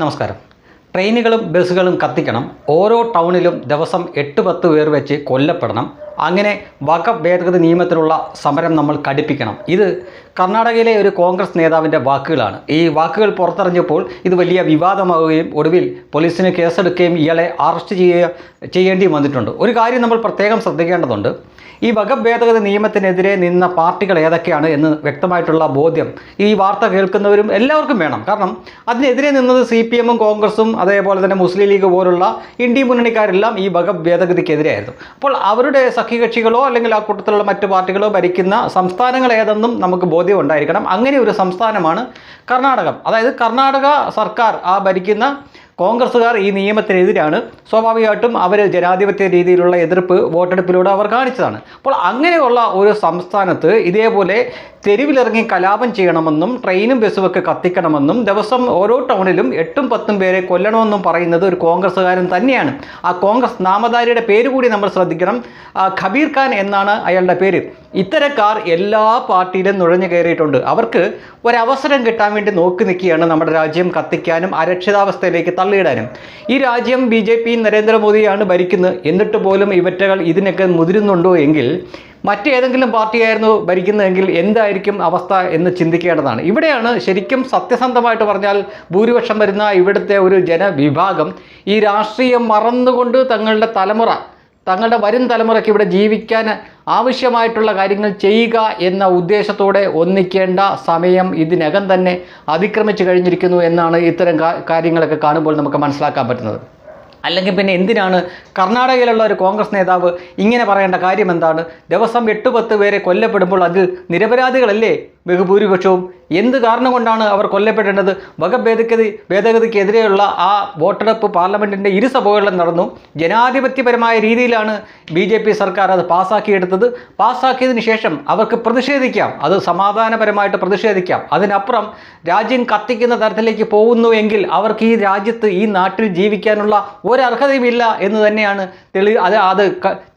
നമസ്കാരം. ട്രെയിനുകളും ബസ്സുകളും കത്തിക്കണം. ഓരോ ടൗണിലും ദിവസം എട്ട് പത്ത് പേർ വെച്ച് കൊല്ലപ്പെടണം. അങ്ങനെ വഖഫ് ഭേദഗതി നിയമത്തിലുള്ള സമരം നമ്മൾ കടുപ്പിക്കണം. ഇത് കർണാടകയിലെ ഒരു കോൺഗ്രസ് നേതാവിന്റെ വാക്കുകളാണ്. ഈ വാക്കുകൾ പുറത്തറിഞ്ഞപ്പോൾ ഇത് വലിയ വിവാദമാവുകയും ഒടുവിൽ പോലീസിന് കേസെടുക്കുകയും ഇയാളെ അറസ്റ്റ് ചെയ്യുക ചെയ്യേണ്ടി വന്നിട്ടുണ്ട്. ഒരു കാര്യം നമ്മൾ പ്രത്യേകം ശ്രദ്ധിക്കേണ്ടതുണ്ട്. ഈ വകഭേദഗതി ഭേദഗതി നിയമത്തിനെതിരെ നിന്ന പാർട്ടികൾ ഏതൊക്കെയാണ് എന്ന് വ്യക്തമായിട്ടുള്ള ബോധ്യം ഈ വാർത്ത കേൾക്കുന്നവരും എല്ലാവർക്കും വേണം. കാരണം അതിനെതിരെ നിന്നത് സി പി എമ്മും കോൺഗ്രസും അതേപോലെ തന്നെ മുസ്ലിം ലീഗ് പോലുള്ള ഇന്ത്യ മുന്നണിക്കാരെല്ലാം ഈ വകഭേദഗതിക്കെതിരെയായിരുന്നു. ഭേദഗതിക്കെതിരെയായിരുന്നു അപ്പോൾ അവരുടെ സഖ്യകക്ഷികളോ അല്ലെങ്കിൽ ആ കൂട്ടത്തിലുള്ള മറ്റു പാർട്ടികളോ ഭരിക്കുന്ന സംസ്ഥാനങ്ങൾ ഏതെന്നും നമുക്ക് ബോധ്യം ഉണ്ടായിരിക്കണം അങ്ങനെ ഒരു സംസ്ഥാനമാണ് കർണാടകം. അതായത് കർണാടക സർക്കാർ ആ ഭരിക്കുന്ന കോൺഗ്രസ്സുകാർ ഈ നിയമത്തിനെതിരാണ്. സ്വാഭാവികമായിട്ടും അവർ ജനാധിപത്യ രീതിയിലുള്ള എതിർപ്പ് വോട്ടെടുപ്പിലൂടെ അവർ കാണിച്ചതാണ്. അപ്പോൾ അങ്ങനെയുള്ള ഒരു സംസ്ഥാനത്ത് ഇതേപോലെ തെരുവിലിറങ്ങി കലാപം ചെയ്യണമെന്നും ട്രെയിനും ബസ്സും ഒക്കെ കത്തിക്കണമെന്നും ദിവസം ഓരോ ടൗണിലും എട്ടും പത്തും പേരെ കൊല്ലണമെന്നും പറയുന്നത് ഒരു കോൺഗ്രസ്സുകാരൻ തന്നെയാണ്. ആ കോൺഗ്രസ് നാമധാരിയുടെ പേര് കൂടി നമ്മൾ ശ്രദ്ധിക്കണം. ഖബീർ ഖാൻ എന്നാണ് അയാളുടെ പേര്. ഇത്തരക്കാർ എല്ലാ പാർട്ടിയിലും നുഴഞ്ഞു കയറിയിട്ടുണ്ട്. അവർക്ക് ഒരവസരം കിട്ടാൻ വേണ്ടി നോക്കി നിൽക്കുകയാണ് നമ്മുടെ രാജ്യം കത്തിക്കാനും അരക്ഷിതാവസ്ഥയിലേക്ക് തള്ളിയിടാനും. ഈ രാജ്യം ബി ജെ പി നരേന്ദ്രമോദിയാണ് ഭരിക്കുന്നത്. എന്നിട്ട് പോലും ഇവറ്റകൾ ഇതിനൊക്കെ മുതിരുന്നുണ്ടോ എങ്കിൽ മറ്റേതെങ്കിലും പാർട്ടിയായിരുന്നു ഭരിക്കുന്നതെങ്കിൽ എന്തായിരിക്കും അവസ്ഥ എന്ന് ചിന്തിക്കേണ്ടതാണ്. ഇവിടെയാണ് ശരിക്കും സത്യസന്ധമായിട്ട് പറഞ്ഞാൽ ഭൂരിപക്ഷം വരുന്ന ഇവിടുത്തെ ഒരു ജനവിഭാഗം ഈ രാഷ്ട്രീയം മറന്നുകൊണ്ട് തങ്ങളുടെ തലമുറ തങ്ങളുടെ വരും തലമുറയ്ക്ക് ഇവിടെ ജീവിക്കാൻ ആവശ്യമായിട്ടുള്ള കാര്യങ്ങൾ ചെയ്യുക എന്ന ഉദ്ദേശത്തോടെ ഒന്നിക്കേണ്ട സമയം ഇതിനകം തന്നെ അതിക്രമിച്ചു കഴിഞ്ഞിരിക്കുന്നു എന്നാണ് ഇത്തരം കാര്യങ്ങളൊക്കെ കാണുമ്പോൾ നമുക്ക് മനസ്സിലാക്കാൻ പറ്റുന്നത്. അല്ലെങ്കിൽ പിന്നെ എന്തിനാണ് കർണാടകയിലുള്ള ഒരു കോൺഗ്രസ് നേതാവ് ഇങ്ങനെ പറയേണ്ട കാര്യം എന്താണ്? ദിവസം എട്ട് പത്ത് പേരെ കൊല്ലപ്പെടുമ്പോൾ അതിൽ നിരപരാധികളല്ലേ? ബഹുഭൂരിപക്ഷവും എന്ത് കാരണം കൊണ്ടാണ് അവർ കൊല്ലപ്പെടേണ്ടത്? വകഭേദഗതി ഭേദഗതിക്കെതിരെയുള്ള ആ വോട്ടെടുപ്പ് പാർലമെന്റിന്റെ ഇരു സഭകളിലും നടന്നു. ജനാധിപത്യപരമായ രീതിയിലാണ് ബി ജെ പി സർക്കാർ അത് പാസ്സാക്കിയെടുത്തത് പാസ്സാക്കിയതിന് ശേഷം അവർക്ക് പ്രതിഷേധിക്കാം. അത് സമാധാനപരമായിട്ട് പ്രതിഷേധിക്കാം. അതിനപ്പുറം രാജ്യം കത്തിക്കുന്ന തരത്തിലേക്ക് പോകുന്നു എങ്കിൽ അവർക്ക് ഈ രാജ്യത്ത് ഈ നാട്ടിൽ ജീവിക്കാനുള്ള ഒരർഹതയുമില്ല എന്ന് തന്നെയാണ് തെളി അത് അത്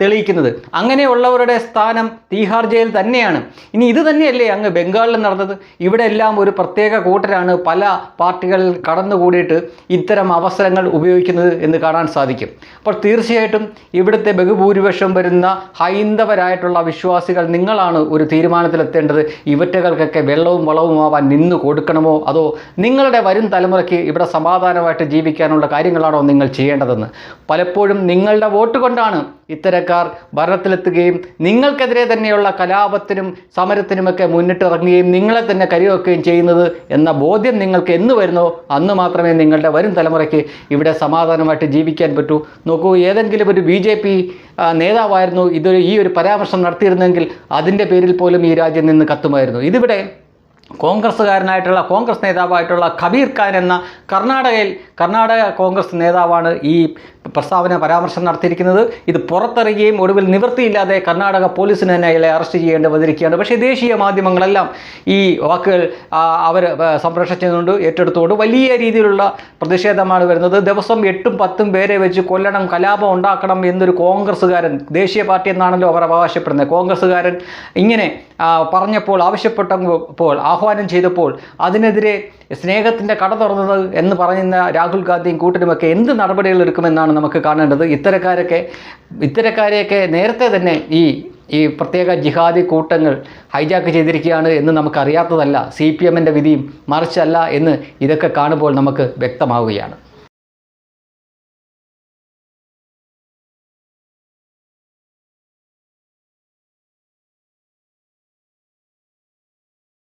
തെളിയിക്കുന്നത്. അങ്ങനെയുള്ളവരുടെ സ്ഥാനം തീഹാർ ജയിൽ തന്നെയാണ്. ഇനി ഇത് തന്നെയല്ലേ അങ്ങ് ബംഗാളിൽ നടന്നത്. ഇവിടെ എല്ലാം ഒരു പ്രത്യേക കൂട്ടരാണ് പല പാർട്ടികളിൽ കടന്നുകൂടിയിട്ട് ഇത്തരം അവസരങ്ങൾ ഉപയോഗിക്കുന്നത് എന്ന് കാണാൻ സാധിക്കും. അപ്പോൾ തീർച്ചയായിട്ടും ഇവിടുത്തെ ബഹുഭൂരിപക്ഷം വരുന്ന ഹൈന്ദവരായിട്ടുള്ള വിശ്വാസികൾ നിങ്ങളാണ് ഒരു തീരുമാനത്തിലെത്തേണ്ടത്. ഇവറ്റകൾക്കൊക്കെ വെള്ളവും വളവും ആവാൻ നിന്ന് കൊടുക്കണമോ? അതോ നിങ്ങളുടെ വരും തലമുറയ്ക്ക് ഇവിടെ സമാധാനമായിട്ട് ജീവിക്കാനുള്ള കാര്യങ്ങളാണോ നിങ്ങൾ ചെയ്യേണ്ടതെന്ന്? പലപ്പോഴും നിങ്ങളുടെ വോട്ട് കൊണ്ടാണ് ഇത്തരക്കാർ ഭരണത്തിലെത്തുകയും നിങ്ങൾക്കെതിരെ തന്നെയുള്ള കലാപത്തിനും സമരത്തിനുമൊക്കെ മുന്നിട്ടിറങ്ങുകയും നിങ്ങളെ തന്നെ കരിവെക്കുകയും ചെയ്യുന്നത് എന്ന ബോധ്യം നിങ്ങൾക്ക് എന്ന് വരുന്നോ അന്ന് മാത്രമേ നിങ്ങളുടെ വരും തലമുറയ്ക്ക് ഇവിടെ സമാധാനമായിട്ട് ജീവിക്കാൻ പറ്റൂ. നോക്കൂ ഏതെങ്കിലും ഒരു ബി ജെ പി നേതാവായിരുന്നു ഇതൊരു ഈ ഒരു പരാമർശം നടത്തിയിരുന്നെങ്കിൽ അതിന്റെ പേരിൽ പോലും ഈ രാജ്യം നിന്ന് കത്തുമായിരുന്നു. ഇതിവിടെ കോൺഗ്രസ്സുകാരനായിട്ടുള്ള കോൺഗ്രസ് നേതാവായിട്ടുള്ള കബീർ ഖാൻ എന്ന കർണാടകയിൽ കർണാടക കോൺഗ്രസ് നേതാവാണ് ഈ പ്രസ്താവന പരാമർശം നടത്തിയിരിക്കുന്നത്. ഇത് പുറത്തിറങ്ങുകയും ഒടുവിൽ നിവൃത്തിയില്ലാതെ കർണാടക പോലീസിന് തന്നെ അയാളെ അറസ്റ്റ് ചെയ്യേണ്ടി വന്നിരിക്കുകയാണ്. പക്ഷേ ദേശീയ മാധ്യമങ്ങളെല്ലാം ഈ വാക്കുകൾ അവർ സംരക്ഷിച്ചുകൊണ്ട് ഏറ്റെടുത്തുകൊണ്ട് വലിയ രീതിയിലുള്ള പ്രതിഷേധമാണ് വരുന്നത്. ദിവസം എട്ടും പത്തും പേരെ വെച്ച് കൊല്ലണം കലാപം ഉണ്ടാക്കണം എന്നൊരു കോൺഗ്രസ്സുകാരൻ ദേശീയ പാർട്ടി എന്നാണല്ലോ അവർ അവകാശപ്പെടുന്നത്. കോൺഗ്രസ്സുകാരൻ ഇങ്ങനെ പറഞ്ഞപ്പോൾ ആവശ്യപ്പെട്ടപ്പോൾ ആഹ്വാനം ചെയ്തപ്പോൾ അതിനെതിരെ സ്നേഹത്തിന്റെ കട തുറന്നത് എന്ന് പറയുന്ന രാഹുൽ ഗാന്ധിയും കൂട്ടരുമൊക്കെ എന്ത് നടപടികൾ എടുക്കുമെന്നാണ് നമുക്ക് കാണേണ്ടത്? ഇത്തരക്കാരൊക്കെ ഇത്തരക്കാരെയൊക്കെ നേരത്തെ തന്നെ ഈ ഈ പ്രത്യേക ജിഹാദി കൂട്ടങ്ങൾ ഹൈജാക്ക് ചെയ്തിരിക്കുകയാണ് എന്ന് നമുക്കറിയാത്തതല്ല. സി പി എമ്മിന്റെ വിധിയും മറിച്ചല്ല എന്ന് ഇതൊക്കെ കാണുമ്പോൾ നമുക്ക് വ്യക്തമാവുകയാണ്.